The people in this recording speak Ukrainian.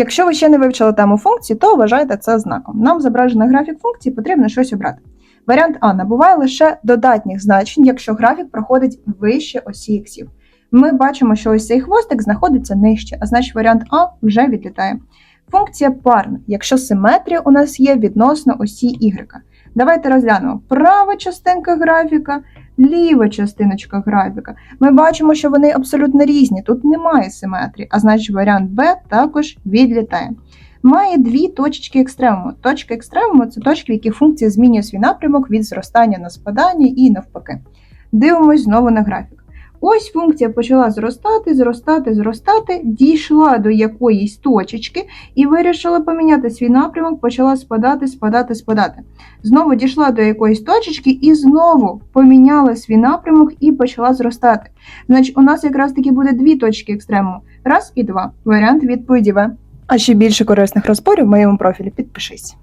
Якщо ви ще не вивчили тему функцій, то вважайте це знаком. Нам зображений графік функції, потрібно щось обрати. Варіант А набуває лише додатніх значень, якщо графік проходить вище осі іксів. Ми бачимо, що ось цей хвостик знаходиться нижче, а значить варіант А вже відлітає. Функція парна, якщо симетрія у нас є відносно осі y. Давайте розглянемо права частинка графіка, ліва частиночка графіка. Ми бачимо, що вони абсолютно різні. Тут немає симетрії, а значить варіант Б також відлітає. Має дві точечки екстремуму. Точки екстремуму це точки, в яких функція змінює свій напрямок від зростання на спадання і навпаки. Дивимось знову на графік. Ось функція почала зростати, зростати, зростати, дійшла до якоїсь точечки і вирішила поміняти свій напрямок, почала спадати, спадати, спадати. Знову дійшла до якоїсь точечки і знову поміняла свій напрямок і почала зростати. Значить, у нас якраз таки буде дві точки екстремуму. Раз і два. Варіант відповіді В. А ще більше корисних розборів в моєму профілі підпишись.